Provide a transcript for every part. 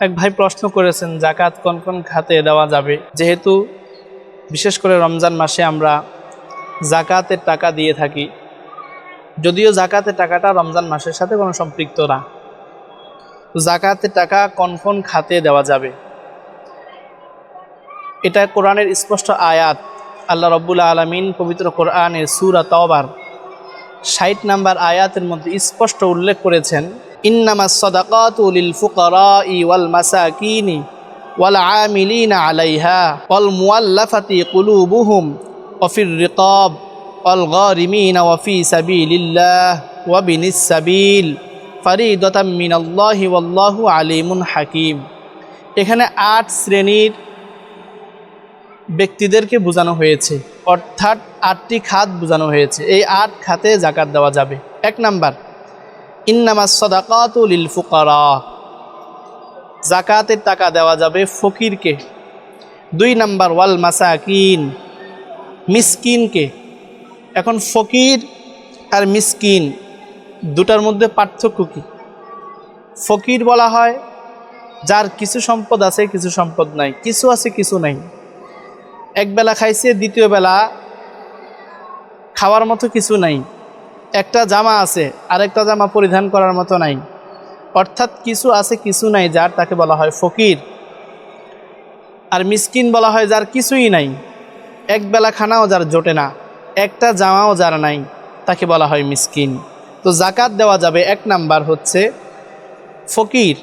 এক ভাই প্রশ্ন করেছেন, জাকাত কোন কোন খাতে দেওয়া যাবে? যেহেতু বিশেষ করে রমজান মাসে আমরা জাকাতের টাকা দিয়ে থাকি, যদিও জাকাতের টাকাটা রমজান মাসের সাথে কোনো সম্পৃক্ত না। জাকাতের টাকা কোন কোন খাতে দেওয়া যাবে? এটা কোরআনের স্পষ্ট আয়াত। আল্লাহ রব্বুল আলমিন পবিত্র কোরআনের সুরা তওবার ষাট নাম্বার আয়াতের মধ্যে স্পষ্ট উল্লেখ করেছেন ইন্নামা সদাকাতু লিল ফুকারাই ওয়াল মাসাকিনি ওয়াল আমিলিনা আলাইহা ওয়াল মুআল্লাফাতি কুলুবুহুম ওয়াফির রিকাব ওয়াল গারিমিনা ওয়াফি সাবিলিল্লাহ ওয়া বিনিস সাবিল ফারিদাতাম মিনাল্লাহি ওয়াল্লাহু আলিমুন হাকিম। এখানে আট শ্রেণির ব্যক্তিদেরকে বোঝানো হয়েছে। অর্থাৎ আটটি খাত বোঝানো হয়েছে। এই আট খাতে জাকাত দেওয়া যাবে। এক নাম্বার ইন্নামাস সদাকাতুল লিল ফুকারা। জাকাতের টাকা দেওয়া যাবে ফকিরকে। দুই নাম্বার, ওয়াল মাসাকিন, মিসকিনকে। এখন ফকির আর মিসকিন, দুটার মধ্যে পার্থক্য কী? ফকির বলা হয়, যার কিছু সম্পদ আছে, কিছু সম্পদ নাই। কিছু আছে, কিছু নাই। এক বেলা খাইছে, দ্বিতীয় বেলা খাওয়ার মতো কিছু নাই। একটা জামা আছে, আরেকটা জামা পরিধান করার মতো নাই। অর্থাৎ কিছু আছে, কিছু নাই, যার তাকে বলা হয় ফকির। আর মিসকিন বলা হয় যার কিছুই নাই। এক বেলা খানাও যার জোটে না, একটা জামাও যার নাই, তাকে বলা হয় মিসকিন। তো জাকাত দেওয়া যাবে, এক নাম্বার হচ্ছে ফকির।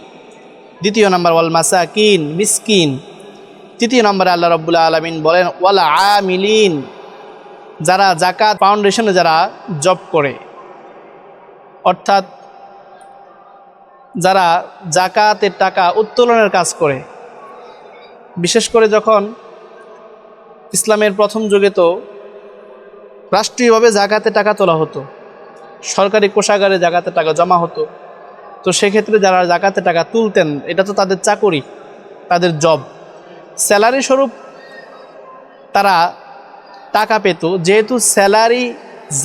দ্বিতীয় নাম্বার, ওয়াল মাসাকিন, মিসকিন। তৃতীয় নম্বরে আল্লাহ রব্বুল্লা আলমিন বলেন, ওয়ালা আমিলিন। যারা জাকাত ফাউন্ডেশনে যারা জব করে, অর্থাৎ যারা জাকাতের টাকা উত্তোলনের কাজ করে, বিশেষ করে যখন ইসলামের প্রথম যুগে তো রাষ্ট্রীয়ভাবে জাকাতে টাকা তোলা হতো, সরকারি কোষাগারে জাকাতের টাকা জমা হতো, তো সেক্ষেত্রে যারা জাকাতে টাকা তুলতেন, এটা তো তাদের চাকরি, তাদের জব। স্যালারি স্বরূপ তারা টাকা পেত, যেহেতু স্যালারি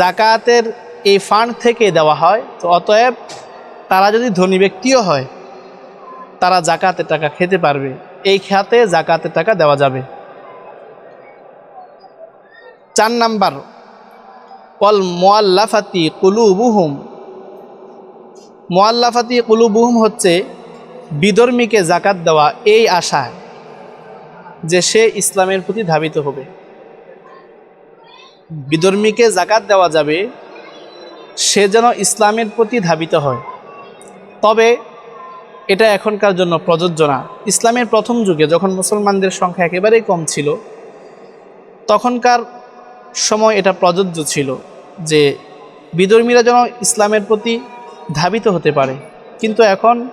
জাকাতের এই ফান্ড থেকে দেওয়া হয়, তো অতএব তারা যদি ধনী ব্যক্তিও হয়, তারা জাকাতের টাকা খেতে পারবে। এই খাতে জাকাতের টাকা দেওয়া যাবে। চার নাম্বার কল মোয়াল্লাফাতি কুলুবুহুম। মোয়াল্লাফাতি কুলুবুহুম হচ্ছে বিধর্মীকে জাকাত দেওয়া এই আশায় যে সে ইসলামের প্রতি ধাবিত হবে। বিধর্মীকে জাকাত দেওয়া যাবে, সে যেন ইসলামের প্রতি ধাবিত হয়। তবে এটা এখনকার জন্য প্রযোজ্য না। ইসলামের প্রথম যুগে যখন মুসলমানদের সংখ্যা একেবারেই কম ছিল, তখনকার সময় এটা প্রযোজ্য ছিল যে বিধর্মীরা যেন ইসলামের প্রতি ধাবিত হতে পারে। কিন্তু এখন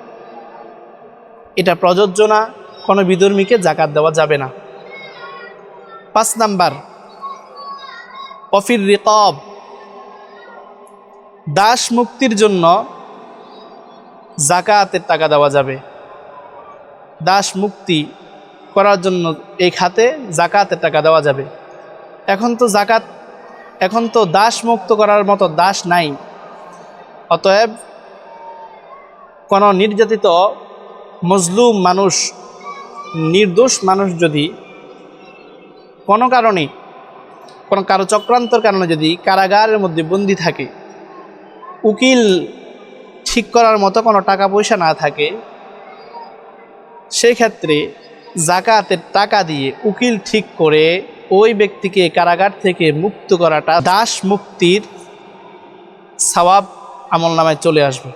এটা প্রযোজ্য না, কোনো বিধর্মীকে জাকাত দেওয়া যাবে না। পাঁচ নাম্বার অফির রিকব। দাস মুক্তির জন্য জাকাতের টাকা দেওয়া যাবে। দাস মুক্তি করার জন্য এই খাতে জাকাতের টাকা দেওয়া যাবে। এখন তো জাকাত, এখন তো দাস মুক্ত করার মতো দাস নাই। অতএব কোনো নির্যাতিত, মজলুম মানুষ, নির্দোষ মানুষ যদি কোনো কারণে কোনো কারও চক্রান্তর কারণে যদি কারাগারের মধ্যে বন্দি থাকে, উকিল ঠিক করার মতো কোনো টাকা পয়সা না থাকে সেই ক্ষেত্রে জাকাতের টাকা দিয়ে উকিল ঠিক করে ওই ব্যক্তিকে কারাগার থেকে মুক্ত করাটা দাস মুক্তির সওয়াব আমল নামায় চলে আসবে।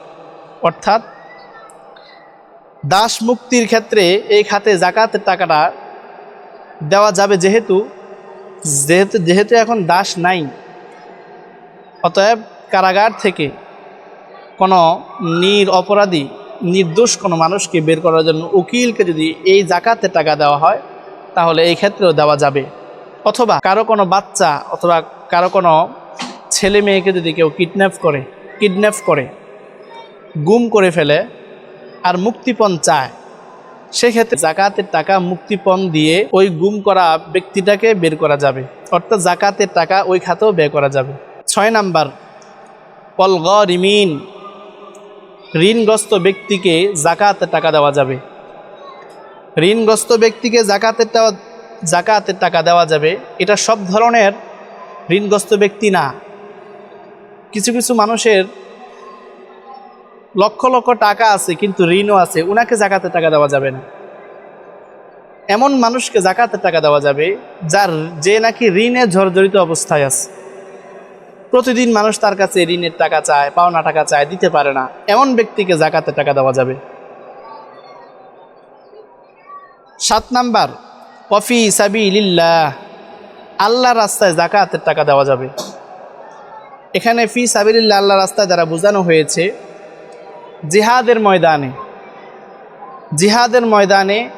অর্থাৎ দাস মুক্তির ক্ষেত্রে এই খাতে জাকাতের টাকাটা দেওয়া যাবে যেহেতু যেহেতু যেহেতু এখন দাস নাই, অতএব কারাগার থেকে কোনো নির অপরাধী, নির্দোষ কোনো মানুষকে বের করার জন্য উকিলকে যদি এই জাকাতের টাকা দেওয়া হয়, তাহলে এই ক্ষেত্রেও দেওয়া যাবে। অথবা কারও কোনো বাচ্চা অথবা কারও কোনো ছেলে মেয়েকে যদি কেউ কিডন্যাপ করে কিডন্যাপ করে, গুম করে ফেলে আর মুক্তিপণ চায় সেক্ষেত্রে জাকাতের টাকা মুক্তিপণ দিয়ে ওই গুম করা ব্যক্তিটাকে বের করা যাবে। অর্থাৎ জাকাতের টাকা ওই খাতেও ব্যয় করা যাবে। ছয় নাম্বার পলগ রিমিন ঋণগ্রস্ত ব্যক্তিকে জাকাতের টাকা দেওয়া যাবে। ঋণগ্রস্ত ব্যক্তিকে জাকাতের জাকাতের টাকা দেওয়া যাবে। এটা সব ধরনের ঋণগ্রস্ত ব্যক্তি না। কিছু কিছু মানুষের লক্ষ লক্ষ টাকা আছে, কিন্তু ঋণও আছে। উনাকে জাকাতের টাকা দেওয়া যাবে না। এমন মানুষকে জাকাতের টাকা দেওয়া যাবে, যার যে নাকি ঋণে জর্জরিত অবস্থায় আছে। প্রতিদিন মানুষ তার কাছে ঋণের টাকা চায়, পাওনা টাকা চায়, দিতে পারে না। এমন ব্যক্তিকে জাকাতের টাকা দেওয়া যাবে। সাত নাম্বার কফি সাবি লিল্লাহ আল্লাহ রাস্তায় জাকাতের টাকা দেওয়া যাবে। এখানে ফি সাবিল্লাহ আল্লাহ রাস্তায় দ্বারা বোঝানো হয়েছে জিহাদের ময়দানে জিহাদের ময়দানে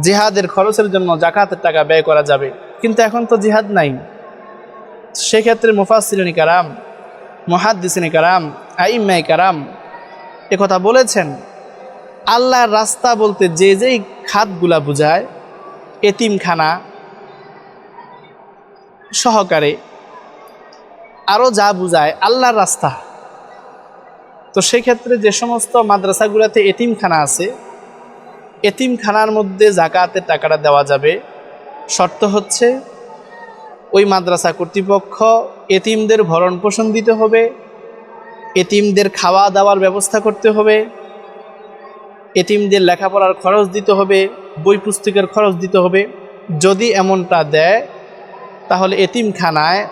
জিহাদের খরচের জন্য জাকাতের টাকা ব্যয় করা যাবে। কিন্তু এখন তো জিহাদ নাই। সেক্ষেত্রে মুফাসিনী কারাম, মহাদ্দিসিনী কারাম আইম্মাই কারাম কথা বলেছেন, আল্লাহর রাস্তা বলতে যে যেই খাতগুলা বোঝায়, এতিমখানা, সহকারে আরও যা বুঝায় আল্লাহর রাস্তা। তো সেক্ষেত্রে যে সমস্ত মাদ্রাসাগুলোতে এতিমখানা আছে, এতিমখানার মধ্যে জাকাতের টাকাটা দেওয়া যাবে। শর্ত হচ্ছে, ওই মাদ্রাসা কর্তৃপক্ষ এতিমদের ভরণ পোষণ দিতে হবে, এতিমদের খাওয়া দাওয়ার ব্যবস্থা করতে হবে, এতিমদের লেখাপড়ার খরচ দিতে হবে, বই পুস্তকের খরচ দিতে হবে। যদি এমনটা দেয়, তাহলে এতিমখানায়,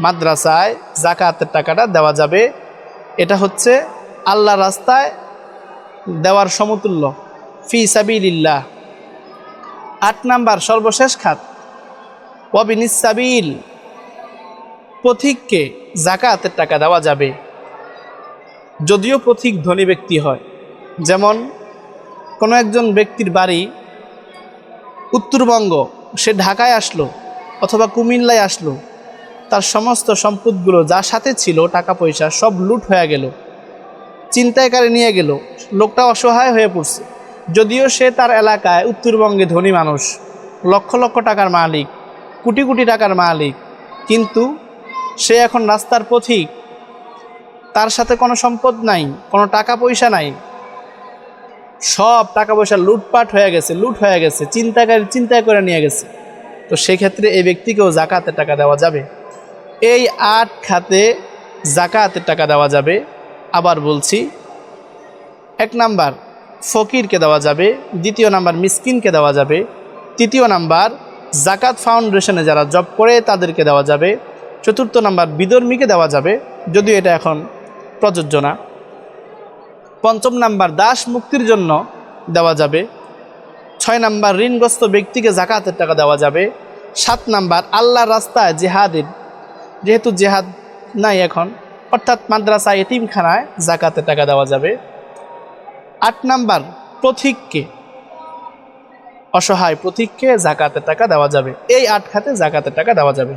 মাদ্রাসায় জাকাতের টাকাটা দেওয়া যাবে। এটা হচ্ছে আল্লাহ রাস্তায় দেওয়ার সমতুল্য। ফি সাবিল্লাহ আট নাম্বার, সর্বশেষ খাত। ওয়াবিনিস সাবিল। পথিককে জাকাতের টাকা দেওয়া যাবে। যদিও পথিক ধনী ব্যক্তি হয়। যেমন কোনো একজন ব্যক্তির বাড়ি উত্তরবঙ্গ, সে ঢাকায় আসলো অথবা কুমিল্লায় আসলো। তার সমস্ত সম্পদগুলো যার সাথে ছিল, টাকা পয়সা, সব লুট হয়ে গেল। চিন্তায় চিন্তায়কারে নিয়ে গেল। লোকটা অসহায় হয়ে পড়ছে। যদিও সে তার এলাকায় উত্তরবঙ্গে ধনী মানুষ। লক্ষ লক্ষ টাকার মালিক, কোটি কোটি টাকার মালিক। কিন্তু সে এখন রাস্তার পথিক। তার সাথে কোনো সম্পদ নাই, কোনো টাকা পয়সা নাই। সব টাকা পয়সা লুটপাট হয়ে গেছে, লুট হয়ে গেছে চিন্তাকারী চিন্তায় করে নিয়ে গেছে। তো সেক্ষেত্রে এই ব্যক্তিকেও জাকাতের টাকা দেওয়া যাবে। এই আট খাতে জাকাতের টাকা দেওয়া যাবে। আবার বলছি, এক নাম্বার ফকিরকে দেওয়া যাবে, দ্বিতীয় নাম্বার মিসকিনকে দেওয়া যাবে, তৃতীয় নাম্বার জাকাত ফাউন্ডেশনে যারা জব করে তাদেরকে দেওয়া যাবে, চতুর্থ নাম্বার বিধর্মীকে দেওয়া যাবে, যদিও এটা এখন প্রযোজ্য না। পঞ্চম নাম্বার দাস মুক্তির জন্য দেওয়া যাবে, ছয় নাম্বার ঋণগ্রস্ত ব্যক্তিকে জাকাতের টাকা দেওয়া যাবে, সাত নাম্বার আল্লাহর রাস্তায় জেহাদের যেহেতু জেহাদ নাই এখন, অর্থাৎ মাদ্রাসা এতিমখানায় জাকাতে টাকা দেওয়া যাবে। আট নাম্বার প্রথিককে অসহায় প্রতীককে জাকাতে টাকা দেওয়া যাবে। এই আট খাতে জাকাতে টাকা দেওয়া যাবে।